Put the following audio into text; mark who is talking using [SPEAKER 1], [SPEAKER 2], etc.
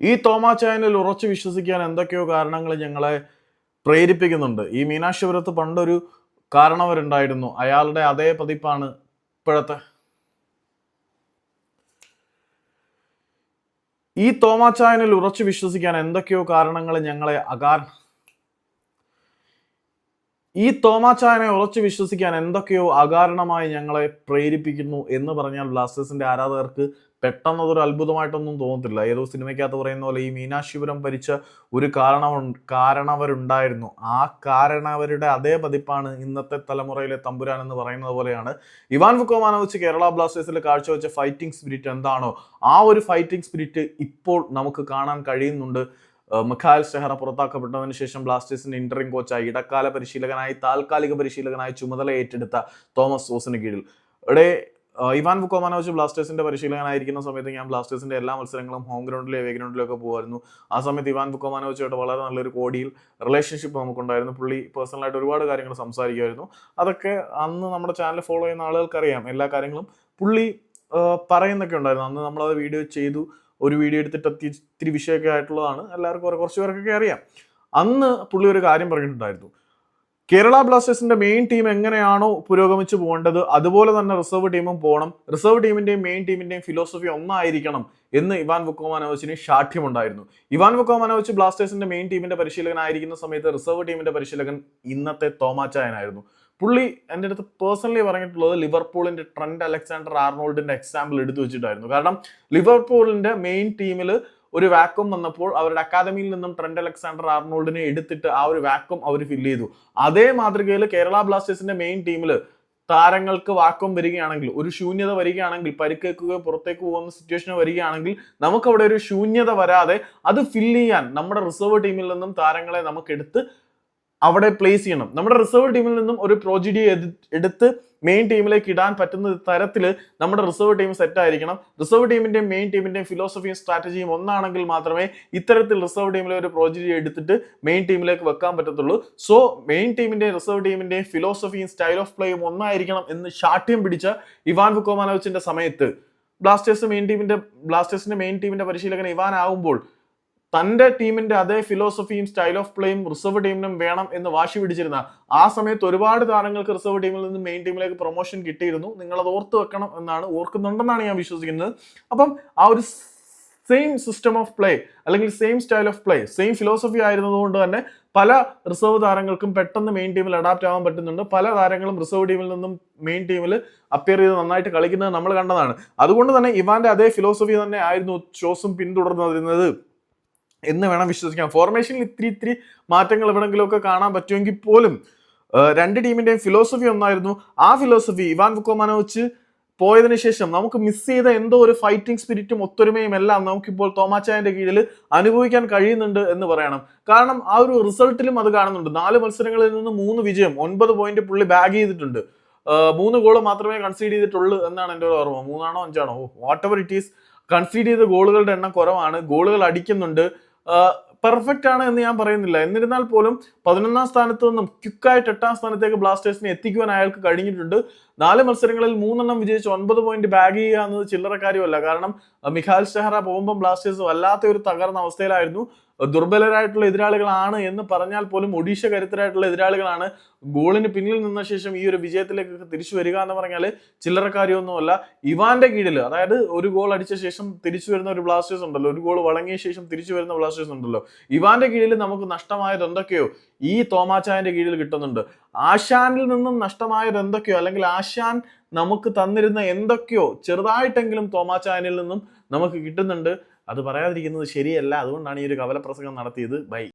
[SPEAKER 1] ഈ തോമാച്ചായനിൽ ഉറച്ചു വിശ്വസിക്കാൻ എന്തൊക്കെയോ കാരണങ്ങൾ ഞങ്ങളെ പ്രേരിപ്പിക്കുന്നുണ്ട്. ഈ മീനാക്ഷിപുരത്ത് പണ്ടൊരു കാരണവരുണ്ടായിരുന്നു. അയാളുടെ അതേ പതിപ്പാണ് ഇപ്പോഴത്തെ. ഈ തോമാച്ചായനിൽ ഉറച്ചു വിശ്വസിക്കാൻ എന്തൊക്കെയോ കാരണങ്ങൾ ഞങ്ങളെ അകാര ഈ തോമാച്ചായനെ ഉറച്ചു വിശ്വസിക്കാൻ എന്തൊക്കെയോ അകാരണമായി ഞങ്ങളെ പ്രേരിപ്പിക്കുന്നു എന്ന് പറഞ്ഞാൽ ബ്ലാസ്റ്റേഴ്സിന്റെ ആരാധകർക്ക് പെട്ടെന്നതൊരു അത്ഭുതമായിട്ടൊന്നും തോന്നത്തില്ല. ഏതോ സിനിമയ്ക്കകത്ത് പറയുന്ന പോലെ ഈ മീനാശിപുരം ഭരിച്ച ഒരു കാരണ കാരണവരുണ്ടായിരുന്നു. ആ കാരണവരുടെ അതേ പതിപ്പാണ് ഇന്നത്തെ തലമുറയിലെ തമ്പുരാൻ എന്ന് പറയുന്നത് പോലെയാണ്. ഇവാൻ വുക്കോമാനോവിച്ച് കേരള ബ്ലാസ്റ്റേഴ്സിൽ കാഴ്ചവെച്ച ഫൈറ്റിംഗ് സ്പിരിറ്റ് എന്താണോ ആ ഒരു ഫൈറ്റിംഗ് സ്പിരിറ്റ് ഇപ്പോൾ നമുക്ക് കാണാൻ കഴിയുന്നുണ്ട്. മിഖാൽ സെഹറ പുറത്താക്കപ്പെട്ടതിനു ശേഷം ബ്ലാസ്റ്റേഴ്സിന്റെ ഇന്ററിംഗ് കോച്ചായി ഇടക്കാല പരിശീലകനായി താൽക്കാലിക പരിശീലകനായി ചുമതല ഏറ്റെടുത്ത തോമസ് സോസിന് കീഴിൽ. ഇവിടെ ഇവാൻ വുക്കോമാനോവിച്ച് ബ്ലാസ്റ്റേഴ്സിന്റെ പരിശീലകനായിരിക്കുന്ന സമയത്ത് ഞാൻ ബ്ലാസ്റ്റേഴ്സിന്റെ എല്ലാ മത്സരങ്ങളും ഹോം ഗ്രൗണ്ടിലും എവേ ഗ്രൗണ്ടിലും ഒക്കെ പോകുമായിരുന്നു. ആ സമയത്ത് ഇവാൻ വുക്കോമാനോവിച്ചായിട്ട് വളരെ നല്ലൊരു കോടിയിൽ റിലേഷൻഷിപ്പ് നമുക്കുണ്ടായിരുന്നു. പുള്ളി പേഴ്സണലായിട്ട് ഒരുപാട് കാര്യങ്ങൾ സംസാരിക്കുമായിരുന്നു. അതൊക്കെ അന്ന് നമ്മുടെ ചാനൽ ഫോളോ ചെയ്യുന്ന ആളുകൾക്കറിയാം. എല്ലാ കാര്യങ്ങളും പുള്ളി പറയുന്നൊക്കെ ഉണ്ടായിരുന്നു. അന്ന് നമ്മളത് വീഡിയോ ചെയ്തു. ഒരു വീഡിയോ എടുത്തിട്ട് ഇത്തിരി വിഷയമൊക്കെ ആയിട്ടുള്ളതാണ്. എല്ലാവർക്കും കുറച്ച് പേർക്കൊക്കെ അറിയാം. അന്ന് പുള്ളി ഒരു കാര്യം പറഞ്ഞിട്ടുണ്ടായിരുന്നു. കേരള ബ്ലാസ്റ്റേഴ്സിന്റെ മെയിൻ ടീം എങ്ങനെയാണോ പുരോഗമിച്ചു പോകേണ്ടത് അതുപോലെ തന്നെ റിസർവ് ടീമും പോകണം. റിസർവ് ടീമിന്റെയും മെയിൻ ടീമിന്റെയും ഫിലോസഫി ഒന്നായിരിക്കണം എന്ന് ഇവാൻ വുക്കോമാനോവിച്ചിന് ഷാഠ്യമുണ്ടായിരുന്നു ഇവാൻ വുക്കോമാനോവിച്ച് ബ്ലാസ്റ്റേഴ്സിന്റെ മെയിൻ ടീമിന്റെ പരിശീലകനായിരിക്കുന്ന സമയത്ത് റിസർവ് ടീമിന്റെ പരിശീലകൻ ഇന്നത്തെ തോമാച്ചായനായിരുന്നു. പുള്ളി എന്റെ അടുത്ത് പേഴ്സണലി പറഞ്ഞിട്ടുള്ളത് ലിവർപൂളിന്റെ ട്രെൻഡ് അലക്സാണ്ടർ ആർണോൾഡിന്റെ എക്സാമ്പിൾ എടുത്തു വെച്ചിട്ടായിരുന്നു. കാരണം ലിവർപൂളിന്റെ മെയിൻ ടീമിൽ ഒരു വാക്വം വന്നപ്പോൾ അവരുടെ അക്കാദമിയിൽ നിന്നും ട്രെൻഡ് അലക്സാണ്ടർ ആർണോൾഡിനെ എടുത്തിട്ട് ആ ഒരു വാക്വം അവർ ഫില്ല് ചെയ്തു. അതേ മാതൃകയിൽ കേരള ബ്ലാസ്റ്റേഴ്സിന്റെ മെയിൻ ടീമിൽ താരങ്ങൾക്ക് വാക്വം വരികയാണെങ്കിൽ ഒരു ശൂന്യത വരികയാണെങ്കിൽ പരിക്കേക്കുകയോ പുറത്തേക്ക് പോകുന്ന സിറ്റുവേഷൻ വരികയാണെങ്കിൽ നമുക്കവിടെ ഒരു ശൂന്യത വരാതെ അത് ഫില്ല് ചെയ്യാൻ നമ്മുടെ റിസർവ് ടീമിൽ നിന്നും താരങ്ങളെ നമുക്ക് എടുത്ത് അവിടെ പ്ലേസ് ചെയ്യണം. നമ്മുടെ റിസർവ് ടീമിൽ നിന്നും ഒരു പ്രോജിഡി എടുത്ത് മെയിൻ ടീമിലേക്ക് ഇടാൻ പറ്റുന്ന തരത്തിൽ നമ്മുടെ റിസർവ് ടീം സെറ്റ് ആയിരിക്കണം. റിസർവ് ടീമിന്റെയും മെയിൻ ടീമിന്റെയും ഫിലോസഫിയും സ്ട്രാറ്റജിയും ഒന്നാണെങ്കിൽ മാത്രമേ ഇത്തരത്തിൽ റിസർവ് ടീമിലെ ഒരു പ്രോജിഡി എടുത്തിട്ട് മെയിൻ ടീമിലേക്ക് വെക്കാൻ പറ്റത്തുള്ളൂ. സോ മെയിൻ ടീമിന്റെയും റിസർവ് ടീമിന്റെയും ഫിലോസഫിയും സ്റ്റൈൽ ഓഫ് പ്ലേയും ഒന്നായിരിക്കണം എന്ന് ശാഠ്യം പിടിച്ച ഇവാൻ വുക്കോമാനോവിച്ചിന്റെ സമയത്ത്. ബ്ലാസ്റ്റേഴ്സ് മെയിൻ ടീമിന്റെ ബ്ലാസ്റ്റേഴ്സിന്റെ മെയിൻ ടീമിന്റെ പരിശീലകൻ ഇവാൻ ആകുമ്പോൾ തന്റെ ടീമിന്റെ അതേ ഫിലോസഫിയും സ്റ്റൈൽ ഓഫ് പ്ലേയും റിസർവ് ടീമിനും വേണം എന്ന് വാശി പിടിച്ചിരുന്ന ആ സമയത്ത് ഒരുപാട് താരങ്ങൾക്ക് റിസർവ് ടീമിൽ നിന്ന് മെയിൻ ടീമിലേക്ക് പ്രൊമോഷൻ കിട്ടിയിരുന്നു. നിങ്ങൾ അത് ഓർത്ത് വെക്കണം എന്നാണ് ഓർക്കുന്നുണ്ടെന്നാണ് ഞാൻ വിശ്വസിക്കുന്നത്. അപ്പം ആ ഒരു സെയിം സിസ്റ്റം ഓഫ് പ്ലേ അല്ലെങ്കിൽ same style of play same philosophy ആയിരുന്നതുകൊണ്ട് തന്നെ പല റിസർവ് താരങ്ങൾക്കും പെട്ടെന്ന് മെയിൻ ടീമിൽ അഡാപ്റ്റ് ആവാൻ പറ്റുന്നുണ്ട്. പല താരങ്ങളും റിസർവ് ടീമിൽ നിന്നും മെയിൻ ടീമിൽ അപ്പിയർ ചെയ്ത് നന്നായിട്ട് കളിക്കുന്നത് നമ്മൾ കണ്ടതാണ്. അതുകൊണ്ട് തന്നെ ഇവാന്റെ അതേ ഫിലോസഫി തന്നെ ആയിരുന്നു ചോസും പിന്തുടർന്നിരുന്നത്. എന്ന് വേണം വിശ്വസിക്കാം ഫോർമേഷനിൽ ഇത്തിരി ഇത്തിരി മാറ്റങ്ങൾ എവിടെങ്കിലുമൊക്കെ കാണാൻ പറ്റുമെങ്കിൽ പോലും രണ്ട് ടീമിന്റെയും ഫിലോസഫി ഒന്നായിരുന്നു. ആ ഫിലോസഫി ഇവാൻ വുക്കോമാനോവിച്ച് പോയതിന് ശേഷം നമുക്ക് മിസ് ചെയ്ത എന്തോ ഒരു ഫൈറ്റിംഗ് സ്പിരിറ്റും ഒത്തൊരുമയും എല്ലാം നമുക്കിപ്പോൾ തോമാച്ചായന്റെ കീഴിൽ അനുഭവിക്കാൻ കഴിയുന്നുണ്ട് എന്ന് പറയണം. കാരണം ആ ഒരു റിസൾട്ടിലും അത് കാണുന്നുണ്ട്. നാല് മത്സരങ്ങളിൽ നിന്ന് മൂന്ന് വിജയം ഒൻപത് പോയിന്റ് പുള്ളി ബാഗ് ചെയ്തിട്ടുണ്ട്. മൂന്ന് ഗോൾ മാത്രമേ കൺസീഡ് ചെയ്തിട്ടുള്ളൂ എന്നാണ് എന്റെ ഒരു ഓർമ്മ. മൂന്നാണോ അഞ്ചാണോ? Whatever it is concede ചെയ്ത ഗോളുകളുടെ എണ്ണം കുറവാണ്. ഗോളുകൾ അടിക്കുന്നുണ്ട്. uh, പെർഫെക്റ്റ് ആണ് എന്ന് ഞാൻ പറയുന്നില്ല. എന്നിരുന്നാൽ പോലും പതിനൊന്നാം സ്ഥാനത്ത് നിന്നും ക്വിക്കായിട്ട് എട്ടാം സ്ഥാനത്തേക്ക് ബ്ലാസ്റ്റേഴ്സിനെ എത്തിക്കുവാൻ അയാൾക്ക് കഴിഞ്ഞിട്ടുണ്ട്. നാല് മത്സരങ്ങളിൽ മൂന്നെണ്ണം വിജയിച്ച് ഒൻപത് പോയിന്റ് ബാഗ് ചെയ്യുക എന്നത് ചില്ലറ കാര്യമല്ല. കാരണം മിഖാൽ ഷെഹറ പോകുമ്പോൾ ബ്ലാസ്റ്റേഴ്സ് വല്ലാത്ത ഒരു തകർന്ന അവസ്ഥയിലായിരുന്നു. ദുർബലരായിട്ടുള്ള എതിരാളികളാണ് എന്ന് പറഞ്ഞാൽ പോലും ഒഡീഷ കരുത്തരായിട്ടുള്ള എതിരാളികളാണ്. ഗോളിന് പിന്നിൽ നിന്ന ശേഷം ഈ ഒരു വിജയത്തിലേക്ക് തിരിച്ചു വരിക എന്ന് പറഞ്ഞാൽ ചില്ലറ കാര്യമൊന്നുമല്ല. ഇവാന്റെ കീഴിൽ അതായത് ഒരു ഗോൾ അടിച്ച ശേഷം തിരിച്ചു വരുന്ന ഒരു ബ്ലാസ്റ്റേഴ്സ് ഉണ്ടല്ലോ. ഒരു ഗോൾ വഴങ്ങിയ ശേഷം തിരിച്ചു വരുന്ന ബ്ലാസ്റ്റേഴ്സ് ഉണ്ടല്ലോ. ഇവാന്റെ കീഴിൽ നമുക്ക് നഷ്ടമായത് എന്തൊക്കെയോ? ഈ തോമാച്ചായന്റെ കീഴിൽ കിട്ടുന്നുണ്ട്. ആശാനിൽ നിന്നും നഷ്ടമായത് എന്തൊക്കെയോ? അല്ലെങ്കിൽ ആശാൻ നമുക്ക് തന്നിരുന്ന എന്തൊക്കെയോ? ചെറുതായിട്ടെങ്കിലും തോമാച്ചായനിൽ നിന്നും നമുക്ക് കിട്ടുന്നുണ്ട്. അത് പറയാതിരിക്കുന്നത് ശരിയല്ല. അതുകൊണ്ടാണ് ഈ ഒരു കവലപ്രസംഗം നടത്തിയത്. ബൈ.